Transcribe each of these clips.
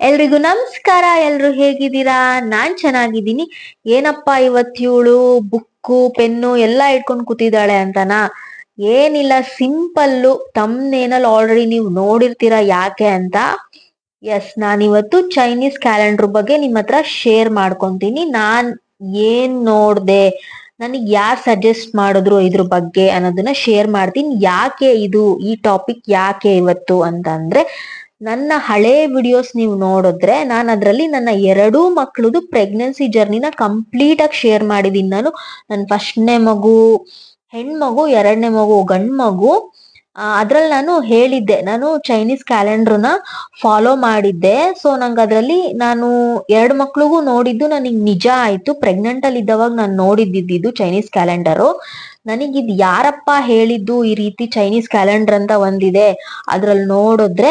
ಎಲ್ರಿಗೂ ನಮಸ್ಕಾರ, ಎಲ್ರು ಹೇಗಿದ್ದೀರಾ? ನಾನ್ ಚೆನ್ನಾಗಿದ್ದೀನಿ. ಏನಪ್ಪಾ ಇವತ್ತೇಳು ಬುಕ್ಕು, ಪೆನ್ನು ಎಲ್ಲ ಇಟ್ಕೊಂಡು ಕೂತಿದ್ದಾಳೆ ಅಂತನಾ? ಏನಿಲ್ಲ, ಸಿಂಪಲ್ಲು. ತಮ್ನೇನಲ್ಲಿ ಆಲ್ರೆಡಿ ನೀವು ನೋಡಿರ್ತೀರಾ ಯಾಕೆ ಅಂತ? ಎಸ್, ನಾನಿವತ್ತು ಚೈನೀಸ್ ಕ್ಯಾಲೆಂಡರ್ ಬಗ್ಗೆ ನಿಮ್ಮ ಹತ್ರ ಶೇರ್ ಮಾಡ್ಕೊಂತೀನಿ. ನಾನ್ ಏನ್ ನೋಡ್ದೆ? ನನಗೆ ಯಾರು ಸಜೆಸ್ಟ್ ಮಾಡಿದ್ರು ಇದ್ರ ಬಗ್ಗೆ ಅನ್ನೋದನ್ನ ಶೇರ್ ಮಾಡ್ತೀನಿ. ಯಾಕೆ ಇದು? ಈ ಟಾಪಿಕ್ ಯಾಕೆ ಇವತ್ತು ಅಂತ ಅಂದ್ರೆ ನನ್ನ ಹಳೆ ವಿಡಿಯೋಸ್ ನೀವು ನೋಡಿದ್ರೆ ನಾನು ಅದರಲ್ಲಿ ನನ್ನ ಎರಡೂ ಮಕ್ಕಳದು ಪ್ರೆಗ್ನೆನ್ಸಿ ಜರ್ನಿನ ಕಂಪ್ಲೀಟ್ ಆಗಿ ಶೇರ್ ಮಾಡಿದೀನಿ ನಾನು. ನನ್ನ ಫಸ್ಟ್ನೇ ಮಗು, ಹೆಣ್ಮಗು, ಎರಡನೇ ಮಗು ಗಂಡ್ ಮಗು ಅದ್ರಲ್ಲಿ ನಾನು ಹೇಳಿದ್ದೆ, ನಾನು ಚೈನೀಸ್ ಕ್ಯಾಲೆಂಡರ್ನ ಫಾಲೋ ಮಾಡಿದ್ದೆ. ಸೊ ನಂಗೆ ಅದರಲ್ಲಿ ನಾನು ಎರಡು ಮಕ್ಳಿಗೂ ನೋಡಿದ್ದು ನನಗೆ ನಿಜ ಆಯ್ತು. ಪ್ರೆಗ್ನೆಂಟ್ ಅಲ್ಲಿ ಇದ್ದವಾಗ ನಾನು ನೋಡಿದ್ದಿದ್ದು ಚೈನೀಸ್ ಕ್ಯಾಲೆಂಡರು ನನಗಿದ್ ಯಾರಪ್ಪ ಹೇಳಿದ್ದು ಈ ರೀತಿ ಚೈನೀಸ್ ಕ್ಯಾಲೆಂಡರ್ ಅಂತ ಒಂದಿದೆ? ಅದ್ರಲ್ಲಿ ನೋಡಿದ್ರೆ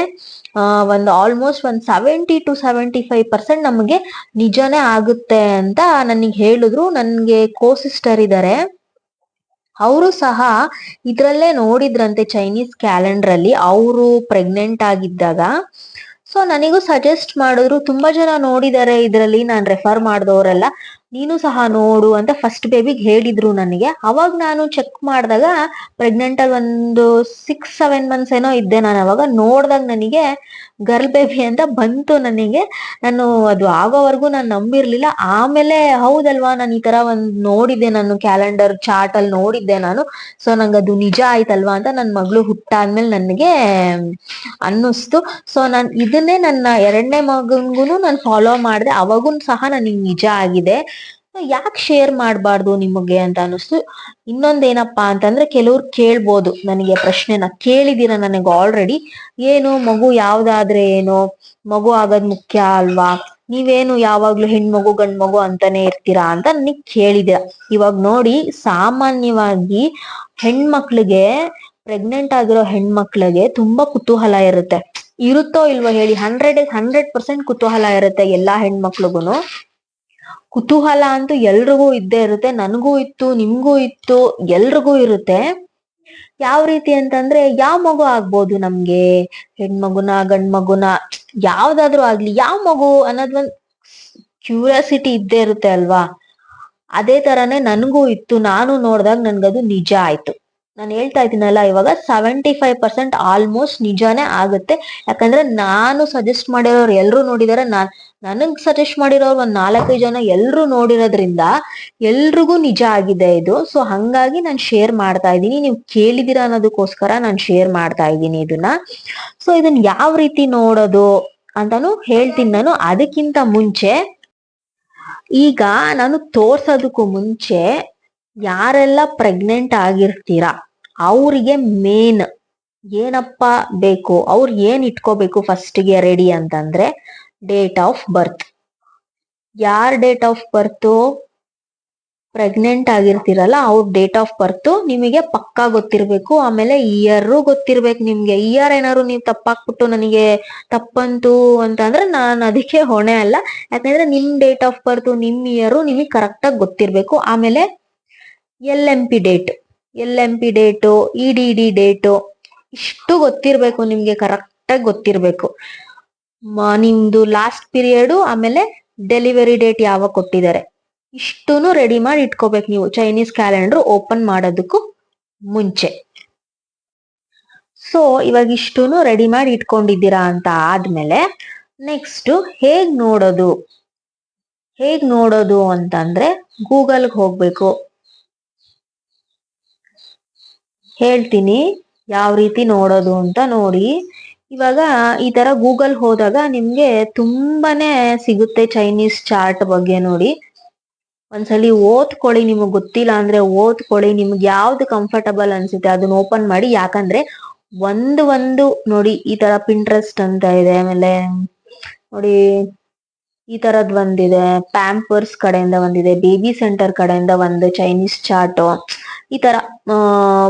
ಒಂದು ಆಲ್ಮೋಸ್ಟ್ ಒಂದು seventy two seventy five percent ನಮಗೆ ನಿಜನೇ ಆಗುತ್ತೆ ಅಂತ ನನಗೆ ಹೇಳಿದ್ರು. ನನಗೆ ಕೋ ಸಿಸ್ಟರ್ ಇದ್ದಾರೆ ಅವರು ಸಹ ಇದ್ರಲ್ಲೇ ನೋಡಿದ್ರಂತೆ ಚೈನೀಸ್ ಕ್ಯಾಲೆಂಡರ್ ಅಲ್ಲಿ ಅವರು ಪ್ರೆಗ್ನೆಂಟ್ ಆಗಿದ್ದಾಗ. ಸೊ ನನಗೂ ಸಜೆಸ್ಟ್ ಮಾಡಿದ್ರು. ತುಂಬಾ ಜನ ನೋಡಿದ್ದಾರೆ ಇದರಲ್ಲಿ ನಾನು ರೆಫರ್ ಮಾಡಿದವರೆಲ್ಲ. ನೀನು ಸಹ ನೋಡು ಅಂತ ಫಸ್ಟ್ ಬೇಬಿಗೆ ಹೇಳಿದ್ರು ನನಗೆ. ಅವಾಗ ನಾನು ಚೆಕ್ ಮಾಡಿದಾಗ ಪ್ರೆಗ್ನೆಂಟ್ ಅಲ್ಲಿ ಒಂದು ಸಿಕ್ಸ್ ಸೆವೆನ್ ಮಂತ್ಸ್ ಏನೋ ಇದ್ದೆ ನಾನು ಅವಾಗ. ನೋಡಿದಾಗ ನನಗೆ ಗರ್ಲ್ ಬೇಬಿ ಅಂತ ಬಂತು ನನಗೆ. ನಾನು ಅದು ಆಗೋವರೆಗೂ ನಾನು ನಂಬಿರ್ಲಿಲ್ಲ. ಆಮೇಲೆ ಹೌದಲ್ವಾ, ನಾನು ಈ ತರ ಒಂದ್ ನೋಡಿದ್ದೆ ನಾನು ಕ್ಯಾಲೆಂಡರ್ ಚಾರ್ಟ್ ಅಲ್ಲಿ ನೋಡಿದ್ದೆ ನಾನು. ಸೊ ನಂಗೆ ಅದು ನಿಜ ಆಯ್ತಲ್ವಾ ಅಂತ ನನ್ನ ಮಗಳು ಹುಟ್ಟಾದ್ಮೇಲೆ ನನಗೆ ಅನ್ನಿಸ್ತು. ಸೊ ನಾನು ಇದನ್ನೇ ನನ್ನ ಎರಡನೇ ಮಗನ್ಗೂ ನಾನು ಫಾಲೋ ಮಾಡಿದೆ. ಅವಾಗೂ ಸಹ ನನಗೆ ನಿಜ ಆಗಿದೆ. ಯಾಕೆ ಶೇರ್ ಮಾಡಬಾರ್ದು ನಿಮಗೆ ಅಂತ ಅನಿಸ್ತು ಇನ್ನೊಂದೇನಪ್ಪ ಅಂತಂದ್ರೆ ಕೆಲವ್ರು ಕೇಳ್ಬೋದು ನನಗೆ ಪ್ರಶ್ನೆನ. ಕೇಳಿದಿರ ನನಗೆ ಆಲ್ರೆಡಿ ಏನು, ಮಗು ಯಾವ್ದಾದ್ರೆ ಏನು? ಮಗು ಆಗೋದ್ ಮುಖ್ಯ ಅಲ್ವಾ? ನೀವೇನು ಯಾವಾಗ್ಲೂ ಹೆಣ್ಮಗು ಗಂಡ್ ಮಗು ಅಂತಾನೆ ಇರ್ತೀರಾ ಅಂತ ನನಗೆ ಕೇಳಿದಿರ. ಇವಾಗ ನೋಡಿ ಸಾಮಾನ್ಯವಾಗಿ ಹೆಣ್ಮಕ್ಳಿಗೆ ಪ್ರೆಗ್ನೆಂಟ್ ಆಗಿರೋ ಹೆಣ್ಮಕ್ಳಿಗೆ ತುಂಬಾ ಕುತೂಹಲ ಇರುತ್ತೆ. ಇರುತ್ತೋ ಇಲ್ವೋ ಹೇಳಿ ಹಂಡ್ರೆಡ್ ಹಂಡ್ರೆಡ್ ಪರ್ಸೆಂಟ್ ಕುತೂಹಲ ಇರುತ್ತೆ ಎಲ್ಲಾ ಹೆಣ್ಮಕ್ಳಿಗೂನು. ಕುತೂಹಲ ಅಂತೂ ಎಲ್ರಿಗೂ ಇದ್ದೇ ಇರುತ್ತೆ, ನನಗೂ ಇತ್ತು, ನಿಮ್ಗೂ ಇತ್ತು, ಎಲ್ರಿಗೂ ಇರುತ್ತೆ. ಯಾವ ರೀತಿ ಅಂತಂದ್ರೆ, ಯಾವ ಮಗು ಆಗ್ಬೋದು ನಮ್ಗೆ? ಹೆಣ್ಮಗುನ ಗಂಡ್ ಮಗುನ ಯಾವ್ದಾದ್ರು ಆಗ್ಲಿ, ಯಾವ ಮಗು ಅನ್ನೋದ್ ಒಂದ್ ಕ್ಯೂರಿಯಾಸಿಟಿ ಇದ್ದೇ ಇರುತ್ತೆ ಅಲ್ವಾ? ಅದೇ ತರಾನೇ ನನ್ಗೂ ಇತ್ತು, ನಾನು ನೋಡ್ದಾಗ ನನ್ಗದು ನಿಜ ಆಯ್ತು. ನಾನು ಹೇಳ್ತಾ ಇದ್ದೀನಲ್ಲ, ಇವಾಗ ಸೆವೆಂಟಿ ಫೈವ್ ಪರ್ಸೆಂಟ್ ಆಲ್ಮೋಸ್ಟ್ ನಿಜಾನೇ ಆಗುತ್ತೆ. ಯಾಕಂದ್ರೆ ನಾನು ಸಜೆಸ್ಟ್ ಮಾಡಿರೋರು ಎಲ್ಲರೂ ನೋಡಿದಾರೆ ನಾನ್ ನನಗ್ ಸಜೆಸ್ಟ್ ಮಾಡಿರೋರು ಒಂದ್ ನಾಲ್ಕೈದು ಜನ ಎಲ್ಲರೂ ನೋಡಿರೋದ್ರಿಂದ ಎಲ್ರಿಗೂ ನಿಜ ಆಗಿದೆ ಇದು. ಸೊ ಹಂಗಾಗಿ ನಾನು ಶೇರ್ ಮಾಡ್ತಾ ಇದ್ದೀನಿ. ನೀವು ಕೇಳಿದಿರ ಅನ್ನೋದಕ್ಕೋಸ್ಕರ ನಾನು ಶೇರ್ ಮಾಡ್ತಾ ಇದ್ದೀನಿ ಇದನ್ನ. ಸೊ ಇದನ್ನ ಯಾವ ರೀತಿ ನೋಡೋದು ಅಂತಾನು ಹೇಳ್ತೀನಿ ನಾನು. ಅದಕ್ಕಿಂತ ಮುಂಚೆ, ಈಗ ನಾನು ತೋರ್ಸೋದಕ್ಕೂ ಮುಂಚೆ ಯಾರೆಲ್ಲ ಪ್ರೆಗ್ನೆಂಟ್ ಆಗಿರ್ತೀರಾ ಅವರಿಗೆ ಮೇನ್ ಏನಪ್ಪ ಬೇಕು? ಅವ್ರು ಏನ್ ಇಟ್ಕೋಬೇಕು ಫಸ್ಟ್ಗೆ ರೆಡಿ ಅಂತಂದ್ರೆ ಡೇಟ್ ಆಫ್ ಬರ್ತ್ ಯಾರ ಡೇಟ್ ಆಫ್ ಬರ್ತ್ ಪ್ರೆಗ್ನೆಂಟ್ ಆಗಿರ್ತೀರಲ್ಲ, ಅವ್ರ ಡೇಟ್ ಆಫ್ ಬರ್ತ್ ನಿಮಗೆ ಪಕ್ಕಾ ಗೊತ್ತಿರ್ಬೇಕು, ಆಮೇಲೆ ಇಯರ್ ಗೊತ್ತಿರ್ಬೇಕು ನಿಮ್ಗೆ. ಇಯರ್ ಏನಾದ್ರು ನೀವು ತಪ್ಪಾಕ್ಬಿಟ್ಟು ನನಗೆ ತಪ್ಪಂತು ಅಂತ ಅಂದ್ರೆ ನಾನು ಅದಕ್ಕೆ ಹೊಣೆ ಅಲ್ಲ. ಯಾಕಂದ್ರೆ ನಿಮ್ ಡೇಟ್ ಆಫ್ ಬರ್ತ್ ನಿಮ್ ಇಯರ್ ನಿಮಗೆ ಕರೆಕ್ಟ್ ಆಗಿ ಗೊತ್ತಿರ್ಬೇಕು. ಆಮೇಲೆ L M P date L M P date E D D date ಇಷ್ಟು ಗೊತ್ತಿರ್ಬೇಕು ನಿಮ್ಗೆ ಕರೆಕ್ಟ್ ಆಗಿ ಗೊತ್ತಿರ್ಬೇಕು. ನಿಮ್ದು ಲಾಸ್ಟ್ ಪೀರಿಯಡು ಆಮೇಲೆ ಡೆಲಿವರಿ ಡೇಟ್ ಯಾವಾಗ ಕೊಟ್ಟಿದ್ದಾರೆ. ಇಷ್ಟುನು ರೆಡಿ ಮಾಡಿ ಇಟ್ಕೋಬೇಕು ನೀವು. ಚೈನೀಸ್ ಕ್ಯಾಲೆಂಡರ್ ಓಪನ್ ಮಾಡೋದಕ್ಕೂ ಮುಂಚೆ. ಸೊ ಇವಾಗ ಇಷ್ಟುನು ರೆಡಿ ಮಾಡಿ ಇಟ್ಕೊಂಡಿದ್ದೀರಾ ಅಂತ ಆದ್ಮೇಲೆ ನೆಕ್ಸ್ಟ್ ಹೇಗ್ ನೋಡೋದು? ಹೇಗ್ ನೋಡೋದು ಅಂತಂದ್ರೆ ಗೂಗಲ್ಗೆ ಹೋಗ್ಬೇಕು. ಹೇಳ್ತೀನಿ. ಯಾವ ರೀತಿ ನೋಡೋದು ಅಂತ ನೋಡಿ. ಇವಾಗ ಈ ತರ ಗೂಗಲ್ ಹೋದಾಗ ನಿಮ್ಗೆ ತುಂಬಾನೇ ಸಿಗುತ್ತೆ ಚೈನೀಸ್ ಚಾರ್ಟ್ ಬಗ್ಗೆ ನೋಡಿ. ಒಂದ್ಸಲಿ ಓದ್ಕೊಳ್ಳಿ ನಿಮಗ್ ಗೊತ್ತಿಲ್ಲ ಅಂದ್ರೆ ಓದ್ಕೊಳ್ಳಿ. ನಿಮ್ಗೆ ಯಾವ್ದು ಕಂಫರ್ಟಬಲ್ ಅನ್ಸುತ್ತೆ ಅದನ್ನ ಓಪನ್ ಮಾಡಿ. ಯಾಕಂದ್ರೆ ಒಂದು ಒಂದು ನೋಡಿ ಈ ತರ ಪಿಂಟ್ರೆಸ್ಟ್ ಅಂತ ಇದೆ, ಆಮೇಲೆ ನೋಡಿ ಈ ತರದ್ ಒಂದಿದೆ. ಪ್ಯಾಂಪರ್ಸ್ ಕಡೆಯಿಂದ ಒಂದಿದೆ. ಬೇಬಿ ಸೆಂಟರ್ ಕಡೆಯಿಂದ ಒಂದು ಚೈನೀಸ್ ಚಾರ್ಟ್ ಈ ತರ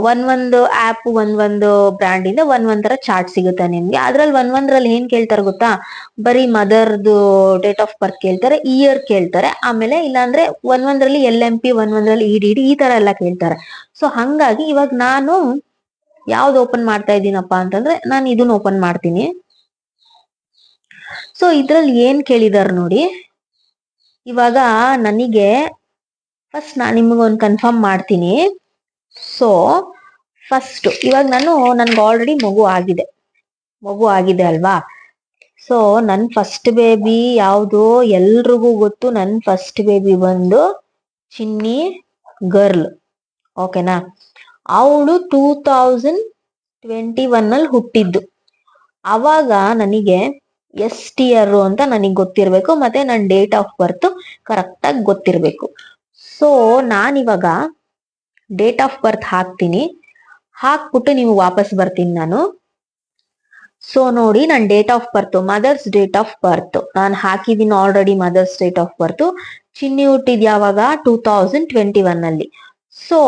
ಒಂದ್ ಒಂದು ಆಪ್ ಒಂದ್ ಒಂದು ಬ್ರ್ಯಾಂಡ್ ಇಂದ ಒಂದ್ ಒಂದ್ ತರ ಚಾರ್ಟ್ ಸಿಗುತ್ತೆ ನಿಮ್ಗೆ. ಅದ್ರಲ್ಲಿ ಒಂದ್ ಒಂದ್ರಲ್ಲಿ ಏನ್ ಕೇಳ್ತಾರೆ ಗೊತ್ತಾ? ಬರೀ ಮದರ್ದು ಡೇಟ್ ಆಫ್ ಬರ್ತ್ ಕೇಳ್ತಾರೆ ಇಯರ್ ಕೇಳ್ತಾರೆ, ಆಮೇಲೆ ಇಲ್ಲಾಂದ್ರೆ ಒಂದ್ ಒಂದ್ರಲ್ಲಿ ಎಲ್ ಎಂ ಪಿ ಒಂದ್ ಒಂದ್ರಲ್ಲಿ ಇಡಿ ಡಿ ಈ ತರ ಎಲ್ಲ ಕೇಳ್ತಾರೆ. ಸೊ ಹಂಗಾಗಿ ಇವಾಗ ನಾನು ಯಾವ್ದು ಓಪನ್ ಮಾಡ್ತಾ ಇದ್ದೀನಪ್ಪ ಅಂತಂದ್ರೆ ನಾನು ಇದನ್ನ ಓಪನ್ ಮಾಡ್ತೀನಿ. ಸೊ ಇದ್ರಲ್ಲಿ ಏನ್ ಕೇಳಿದಾರ ನೋಡಿ? ಇವಾಗ ನನಗೆ ಫಸ್ಟ್ ನಾನು ನಿಮಗೊಂದು ಕನ್ಫರ್ಮ್ ಮಾಡ್ತೀನಿ. ಸೊ ಫಸ್ಟ್ ಇವಾಗ ನಾನು ನನ್ಗೆ ಆಲ್ರೆಡಿ ಮಗು ಆಗಿದೆ. ಮಗು ಆಗಿದೆ ಅಲ್ವಾ? ಸೊ ನನ್ ಫಸ್ಟ್ ಬೇಬಿ ಯಾವುದು ಎಲ್ರಿಗೂ ಗೊತ್ತು. ನನ್ ಫಸ್ಟ್ ಬೇಬಿ ಬಂದು ಚಿನ್ನಿ ಗರ್ಲ್ ಓಕೆನಾ ಅವಳು ಟೂ ತೌಸಂಡ್ ಟ್ವೆಂಟಿ ಒನ್ ಅಲ್ಲಿ ಹುಟ್ಟಿದ್ದು. ಅವಾಗ ನನಗೆ ಎಷ್ಟು ಇಯರ್ ಅಂತ ನನಗೆ ಗೊತ್ತಿರಬೇಕು, ಮತ್ತೆ ನನ್ನ ಡೇಟ್ ಆಫ್ ಬರ್ತ್ ಕರೆಕ್ಟಾಗಿ ಗೊತ್ತಿರಬೇಕು. ಸೊ ನಾನಿವಾಗ ಡೇಟ್ ಆಫ್ ಬರ್ತ್ ಹಾಕ್ತೀನಿ. ಹಾಕ್ಬಿಟ್ಟು ನೀವು ವಾಪಸ್ ಬರ್ತೀನಿ ನಾನು. ಸೊ ನೋಡಿ ನನ್ನ date of birth mother's date of birth ನಾನು ಹಾಕಿದ್ದೀನಿ already mother's date of birth Chinni ಹುಟ್ಟಿದ್ ಯಾವಾಗ? ಟೂ ತೌಸಂಡ್ ಟ್ವೆಂಟಿ ಒನ್ ಅಲ್ಲಿ ಸೊ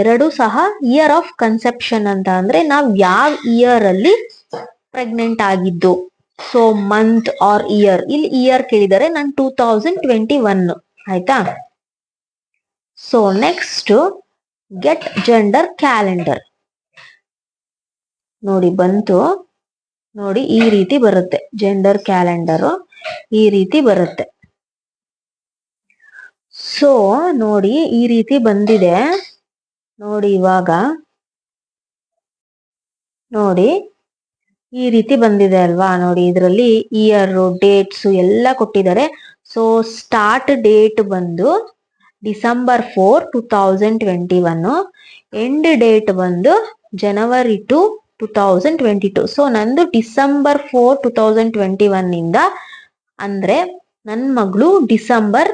ಎರಡು ಸಹ ಇಯರ್ ಆಫ್ ಕನ್ಸೆಪ್ಷನ್ ಅಂತ ಅಂದ್ರೆ ನಾವ್ ಯಾವ ಇಯರ್ ಅಲ್ಲಿ ಪ್ರೆಗ್ನೆಂಟ್ ಆಗಿದ್ದು. ಸೊ ಮಂತ್ ಆರ್ ಇಯರ್ ಇಲ್ಲಿ ಇಯರ್ ಕೇಳಿದರೆ ನಾನು ಟೂ ತೌಸಂಡ್ ಟ್ವೆಂಟಿ ಒನ್ ಆಯ್ತಾ? So next get gender calendar ನೋಡಿ ಬಂತು. ನೋಡಿ ಈ ರೀತಿ ಬರುತ್ತೆ. ಜೆಂಡರ್ ಕ್ಯಾಲೆಂಡರ್ ಈ ರೀತಿ ಬರುತ್ತೆ. ಸೊ ನೋಡಿ ಈ ರೀತಿ ಬಂದಿದೆ. ನೋಡಿ ಇವಾಗ. ನೋಡಿ ಈ ರೀತಿ ಬಂದಿದೆ ಅಲ್ವಾ? ನೋಡಿ ಇದರಲ್ಲಿ ಇಯರ್ ಡೇಟ್ಸ್ ಎಲ್ಲ ಕೊಟ್ಟಿದ್ದಾರೆ. ಸೊ ಸ್ಟಾರ್ಟ್ ಡೇಟ್ ಬಂದು December four, two thousand twenty one end date ಬಂದು ಜನವರಿ two two thousand twenty two so ನಂದು December four, two thousand twenty one ಇಂದ ಅಂದ್ರೆ ನನ್ನ ಮಗಳು ಡಿಸೆಂಬರ್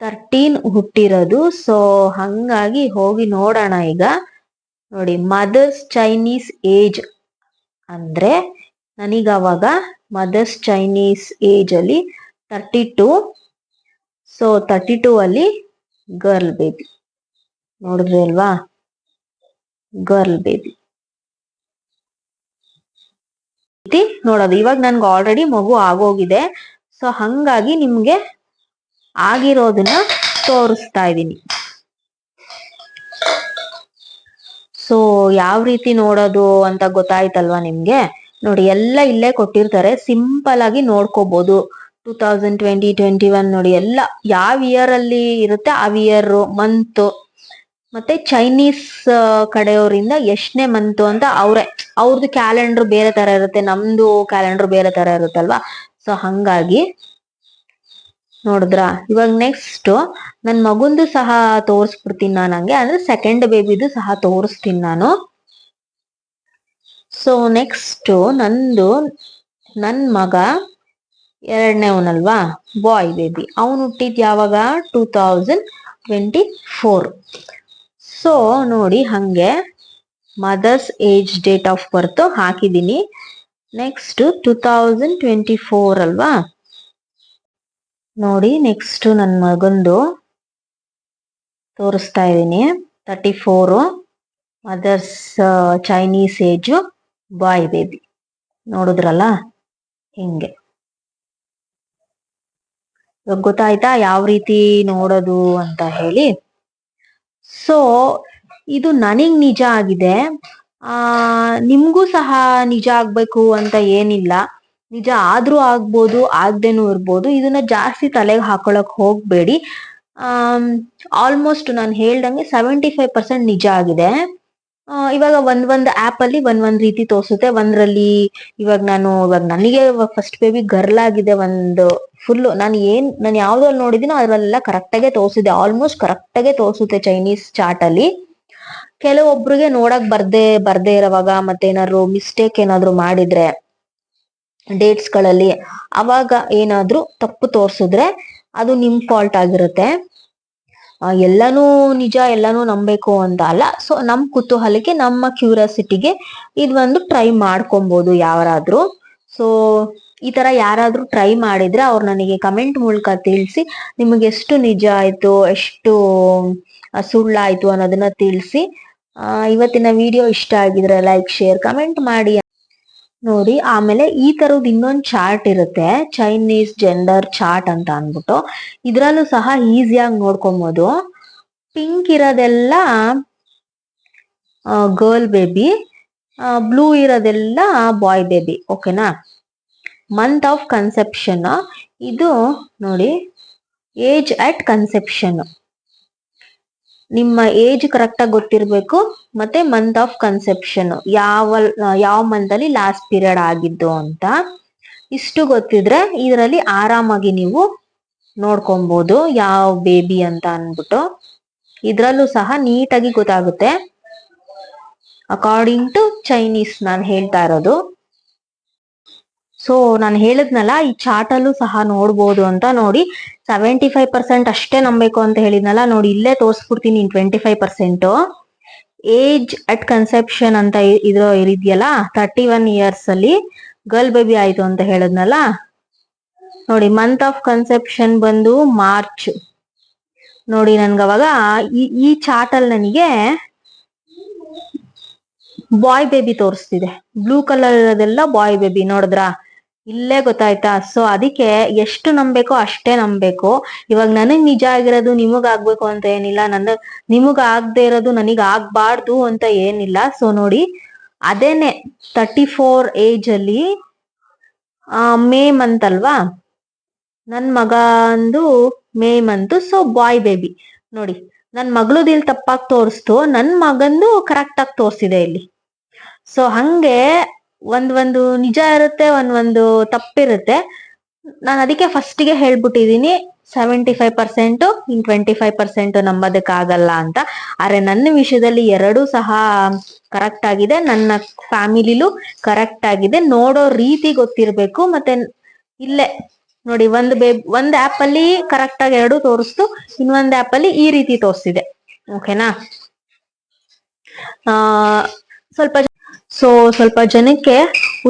ತರ್ಟೀನ್ ಹುಟ್ಟಿರೋದು. ಸೊ ಹಂಗಾಗಿ ಹೋಗಿ ನೋಡೋಣ ಈಗ. ನೋಡಿ ಮದರ್ಸ್ ಚೈನೀಸ್ ಏಜ್ ಅಂದ್ರೆ ನನಗವಾಗ ಮದರ್ಸ್ ಚೈನೀಸ್ ಏಜ್ ಅಲ್ಲಿ thirty two so thirty two ಅಲ್ಲಿ ಗರ್ಲ್ ಬೇಬಿ. ನೋಡಿದ್ರಿ ಅಲ್ವಾ? Girl baby. ನೋಡೋದು, ಇವಾಗ ನನ್ಗೆ ಆಲ್ರೆಡಿ ಮಗು ಆಗೋಗಿದೆ. ಸೊ ಹಂಗಾಗಿ ನಿಮ್ಗೆ ಆಗಿರೋದನ್ನ ತೋರಿಸ್ತಾ ಇದ್ದೀನಿ. ಸೊ ಯಾವ ರೀತಿ ನೋಡೋದು ಅಂತ ಗೊತ್ತಾಯ್ತಲ್ವಾ ನಿಮ್ಗೆ? ನೋಡಿ, ಎಲ್ಲ ಇಲ್ಲೇ ಕೊಟ್ಟಿರ್ತಾರೆ. ಸಿಂಪಲ್ ಆಗಿ ನೋಡ್ಕೋಬಹುದು two thousand twenty twenty one ನೋಡಿ, ಎಲ್ಲ ಯಾವ ಇಯರ್ ಅಲ್ಲಿ ಇರುತ್ತೆ, ಆ ಇಯರ್ ಮಂತ್ ಮತ್ತೆ ಚೈನೀಸ್ ಕಡೆಯವರಿಂದ ಎಷ್ಟನೇ ಮಂತ್ ಅಂತ ಅವ್ರೆ ಅವ್ರದ್ದು ಕ್ಯಾಲೆಂಡರ್ ಬೇರೆ ತರ ಇರುತ್ತೆ, ನಮ್ದು ಕ್ಯಾಲೆಂಡರ್ ಬೇರೆ ತರ ಇರುತ್ತಲ್ವಾ? ಸೊ ಹಂಗಾಗಿ ನೋಡಿದ್ರ? ಇವಾಗ ನೆಕ್ಸ್ಟ್ ನನ್ ಮಗುಂದು ಸಹ ತೋರಿಸ್ಬಿಡ್ತೀನಿ ನಾನು ಹಂಗೆ, ಅಂದ್ರೆ ಸೆಕೆಂಡ್ ಬೇಬಿದು ಸಹ ತೋರಿಸ್ತೀನಿ ನಾನು. ಸೊ ನೆಕ್ಸ್ಟ್ ನಂದು ನನ್ ಮಗ ಎರಡನೇವನಲ್ವಾ ಬಾಯ್ ಬೇಬಿ ಅವನು ಹುಟ್ಟಿದ್ ಯಾವಾಗ? Two thousand twenty four so ನೋಡಿ ಹಂಗೆ mother's age date of birth ಹಾಕಿದ್ದೀನಿ next two thousand twenty four ಅಲ್ವಾ? ನೋಡಿ ನೆಕ್ಸ್ಟ್ ನನ್ನ ಮಗಂದು ತೋರಿಸ್ತಾ ಇದ್ದೀನಿ. Thirty four mother's Chinese age boy baby ನೋಡಿದ್ರಲ್ಲ? ಹಿಂಗೆ. ಗೊತ್ತಾಯ್ತಾ ಯಾವ ರೀತಿ ನೋಡೋದು ಅಂತ ಹೇಳಿ? ಸೊ ಇದು ನನಗ್ ನಿಜ ಆಗಿದೆ. ಆ, ನಿಮ್ಗೂ ಸಹ ನಿಜ ಆಗ್ಬೇಕು ಅಂತ ಏನಿಲ್ಲ. ನಿಜ ಆದ್ರೂ ಆಗ್ಬೋದು, ಆಗ್ದೇನೂ ಇರ್ಬೋದು. ಇದನ್ನ ಜಾಸ್ತಿ ತಲೆಗೆ ಹಾಕೊಳಕ್ ಹೋಗ್ಬೇಡಿ. ಆಲ್ಮೋಸ್ಟ್ ನಾನು ಹೇಳ್ದಂಗೆ ಸೆವೆಂಟಿ ಫೈವ್ ಪರ್ಸೆಂಟ್ ನಿಜ ಆಗಿದೆ. ಇವಾಗ ಒಂದ್ ಒಂದ್ ಆಪ್ ಅಲ್ಲಿ ಒಂದ್ ರೀತಿ ತೋರಿಸುತ್ತೆ. ಒಂದ್ರಲ್ಲಿ ಇವಾಗ ನಾನು, ಇವಾಗ ನನಗೆ ಫಸ್ಟ್ ಬೇಬಿ ಗರ್ಲ್ ಆಗಿದೆ ಒಂದು ಫುಲ್ ನಾನು ಏನ್, ನಾನು ಯಾವ್ದ್ರಲ್ಲಿ ನೋಡಿದೀನೋ ಅದ್ರಲ್ಲೆಲ್ಲ ಕರೆಕ್ಟ್ ಆಗೇ ತೋರಿಸಿದೆ. ಆಲ್ಮೋಸ್ಟ್ ಕರೆಕ್ಟ್ ಆಗೇ ತೋರಿಸುತ್ತೆ ಚೈನೀಸ್ ಚಾರ್ಟ್ ಅಲ್ಲಿ. ಕೆಲವೊಬ್ರಿಗೆ ನೋಡಕ್ ಬರ್ದೇ ಬರ್ದೇ ಇರೋವಾಗ ಮತ್ತೆ ಏನಾದ್ರು ಮಿಸ್ಟೇಕ್ ಏನಾದ್ರು ಮಾಡಿದ್ರೆ ಡೇಟ್ಸ್ಗಳಲ್ಲಿ ಅವಾಗ ಏನಾದ್ರು ತಪ್ಪು ತೋರ್ಸಿದ್ರೆ ಅದು ನಿಮ್ ಫಾಲ್ಟ್ ಆಗಿರುತ್ತೆ. ಎಲ್ಲಾನು ನಿಜ, ಎಲ್ಲಾನು ನಂಬೇಕು ಅಂತ ಅಲ್ಲ. ಸೊ ನಮ್ ಕುತೂಹಲಕ್ಕೆ, ನಮ್ಮ ಕ್ಯೂರಿಯಾಸಿಟಿಗೆ ಇದೊಂದು ಟ್ರೈ ಮಾಡ್ಕೊಬಹುದು ಯಾರಾದ್ರೂ. ಸೊ ಈ ತರ ಯಾರಾದ್ರೂ ಟ್ರೈ ಮಾಡಿದ್ರೆ ಅವ್ರು ನನಗೆ ಕಮೆಂಟ್ ಮೂಲಕ ತಿಳಿಸಿ ನಿಮಗೆ ಎಷ್ಟು ನಿಜ ಆಯ್ತು, ಎಷ್ಟು ಸುಳ್ಳಾಯ್ತು ಅನ್ನೋದನ್ನ ತಿಳಿಸಿ ಇವತ್ತಿನ ವಿಡಿಯೋ ಇಷ್ಟ ಆಗಿದ್ರೆ ಲೈಕ್ ಶೇರ್ ಕಮೆಂಟ್ ಮಾಡಿ ನೋಡಿ. ಆಮೇಲೆ ಈ ತರದ್ ಇನ್ನೊಂದು ಚಾರ್ಟ್ ಇರುತ್ತೆ ಚೈನೀಸ್ ಜೆಂಡರ್ ಚಾರ್ಟ್ ಅಂತ ಅನ್ಬಿಟ್ಟು ಇದ್ರಲ್ಲೂ ಸಹ ಈಸಿಯಾಗಿ ನೋಡ್ಕೊಬೋದು. ಪಿಂಕ್ ಇರೋದೆಲ್ಲ ಗರ್ಲ್ ಬೇಬಿ ಬ್ಲೂ ಇರೋದೆಲ್ಲ ಬಾಯ್ ಬೇಬಿ ಓಕೆನಾ ಮಂತ್ ಆಫ್ ಕನ್ಸೆಪ್ಷನ್ ಇದು ನೋಡಿ ಏಜ್ ಅಟ್ ಕನ್ಸೆಪ್ಷನ್ ನಿಮ್ಮ ಏಜ್ ಕರೆಕ್ಟ್ ಆಗಿ ಗೊತ್ತಿರಬೇಕು, ಮತ್ತೆ ಮಂತ್ ಆಫ್ ಕನ್ಸೆಪ್ಷನ್ ಯಾವ ಯಾವ ಮಂತ್ ಅಲ್ಲಿ ಲಾಸ್ಟ್ ಪೀರಿಯಡ್ ಆಗಿದ್ದು ಅಂತ. ಇಷ್ಟು ಗೊತ್ತಿದ್ರೆ ಇದರಲ್ಲಿ ಆರಾಮಾಗಿ ನೀವು ನೋಡ್ಕೊಬಹುದು ಯಾವ ಬೇಬಿ ಅಂತ ಅನ್ಬಿಟ್ಟು ಇದರಲ್ಲೂ ಸಹ ನೀಟಾಗಿ ಗೊತ್ತಾಗುತ್ತೆ. ಅಕಾರ್ಡಿಂಗ್ ಟು ಚೈನೀಸ್ ನಾನು ಹೇಳ್ತಾ ಇರೋದು. ಸೊ ನಾನು ಹೇಳಿದ್ನಲ್ಲ, ಈ ಚಾರ್ಟ್ ಅಲ್ಲೂ ಸಹ ನೋಡ್ಬೋದು ಅಂತ ನೋಡಿ ಸೆವೆಂಟಿ ಫೈವ್ ಪರ್ಸೆಂಟ್ ಅಷ್ಟೇ ನಂಬಬೇಕು ಅಂತ ಹೇಳಿದ್ನಲ್ಲ, ನೋಡಿ ಇಲ್ಲೇ ತೋರಿಸ್ಬಿಡ್ತೀನಿ twenty five percent age at conception ಅಂತ ಇದ್ರ ಇರಿದ್ಯಲ್ಲ ತರ್ಟಿ ಒನ್ ಇಯರ್ಸ್ ಅಲ್ಲಿ ಗರ್ಲ್ ಬೇಬಿ ಆಯ್ತು ಅಂತ ಹೇಳಿದ್ನಲ್ಲ. ನೋಡಿ ಮಂತ್ ಆಫ್ ಕನ್ಸೆಪ್ಷನ್ ಬಂದು ಮಾರ್ಚ್ ನೋಡಿ, ನನ್ಗೆ ಅವಾಗ ಈ ಚಾರ್ಟ್ ಅಲ್ಲಿ ನನಗೆ ಬಾಯ್ ಬೇಬಿ ತೋರಿಸ್ತಿದೆ. ಬ್ಲೂ ಕಲರ್ ಇರೋದೆಲ್ಲ ಬಾಯ್ ಬೇಬಿ ನೋಡಿದ್ರಾ? ಇಲ್ಲೇ ಗೊತ್ತಾಯ್ತಾ? ಸೊ ಅದಕ್ಕೆ ಎಷ್ಟು ನಂಬೇಕೋ ಅಷ್ಟೇ ನಂಬೇಕು. ಇವಾಗ ನನಗ್ ನಿಜ ಆಗಿರೋದು ನಿಮಗ್ ಆಗ್ಬೇಕು ಅಂತ ಏನಿಲ್ಲ. ನನ್ನ, ನಿಮಗ್ ಆಗದೆ ಇರೋದು ನನಗ್ ಆಗ್ಬಾರ್ದು ಅಂತ ಏನಿಲ್ಲ. ಸೊ ನೋಡಿ, ಅದೇನೆ ತರ್ಟಿ ಫೋರ್ ಏಜ್ ಅಲ್ಲಿ ಮೇ ಮಂತ್ ಅಲ್ವಾ? ನನ್ ಮಗ ಅಂದು May month so boy baby ನೋಡಿ, ನನ್ ಮಗಳದು ಇಲ್ಲಿ ತಪ್ಪಾಗಿ ತೋರಿಸ್ತು. ನನ್ ಮಗಂದು ಕರೆಕ್ಟ್ ಆಗಿ ತೋರಿಸಿದೆ ಇಲ್ಲಿ. ಸೊ ಹಂಗೆ ಒಂದ್ ಒಂದು ನಿಜ ಇರುತ್ತೆ, ಒಂದ್ ಒಂದು ತಪ್ಪಿರುತ್ತೆ. ನಾನು ಅದಕ್ಕೆ ಫಸ್ಟಿಗೆ ಹೇಳ್ಬಿಟ್ಟಿದೀನಿ seventy five percent in twenty five percent ನಂಬೋದಕ್ಕಾಗಲ್ಲ ಅಂತ. ಆದ್ರೆ ನನ್ನ ವಿಷಯದಲ್ಲಿ ಎರಡೂ ಸಹ ಕರೆಕ್ಟ್ ಆಗಿದೆ. ನನ್ನ ಫ್ಯಾಮಿಲಿಲೂ ಕರೆಕ್ಟ್ ಆಗಿದೆ. ನೋಡೋ ರೀತಿ ಗೊತ್ತಿರ್ಬೇಕು. ಮತ್ತೆ ಇಲ್ಲೇ, ನೋಡಿ, ಒಂದು ಬೇ, ಒಂದ್ ಆಪ್ ಅಲ್ಲಿ ಕರೆಕ್ಟ್ ಆಗಿ ಎರಡು ತೋರಿಸ್ತು, ಇನ್ನೊಂದ್ ಆಪ್ ಅಲ್ಲಿ ಈ ರೀತಿ ತೋರಿಸಿದೆ. ಓಕೆನಾ? ಸ್ವಲ್ಪ ಸೊ ಸ್ವಲ್ಪ ಜನಕ್ಕೆ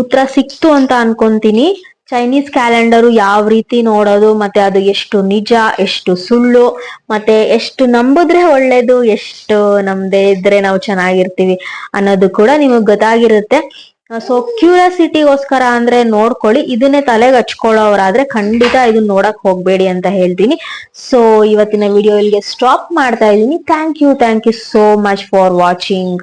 ಉತ್ತರ ಸಿಕ್ತು ಅಂತ ಅನ್ಕೊಂತೀನಿ. ಚೈನೀಸ್ ಕ್ಯಾಲೆಂಡರ್ ಯಾವ ರೀತಿ ನೋಡೋದು, ಮತ್ತೆ ಅದು ಎಷ್ಟು ನಿಜ, ಎಷ್ಟು ಸುಳ್ಳು, ಮತ್ತೆ ಎಷ್ಟು ನಂಬಿದ್ರೆ ಒಳ್ಳೇದು, ಎಷ್ಟು ನಮ್ದೇ ಇದ್ರೆ ನಾವು ಚೆನ್ನಾಗಿರ್ತೀವಿ ಅನ್ನೋದು ಕೂಡ ನಿಮಗೆ ಗೊತ್ತಾಗಿರುತ್ತೆ. ಸೊ ಕ್ಯೂರಿಯಾಸಿಟಿಗೋಸ್ಕರ ಅಂದ್ರೆ ನೋಡ್ಕೊಳ್ಳಿ, ಇದನ್ನೇ ತಲೆಗೆ ಹಚ್ಕೊಳ್ಳೋರಾದ್ರೆ ಖಂಡಿತ ಇದನ್ನ ನೋಡಕ್ ಹೋಗ್ಬೇಡಿ ಅಂತ ಹೇಳ್ತೀನಿ. ಸೊ ಇವತ್ತಿನ ವಿಡಿಯೋ ಇಲ್ಲಿಗೆ ಸ್ಟಾಪ್ ಮಾಡ್ತಾ ಇದ್ದೀನಿ. Thank you thank you so much for watching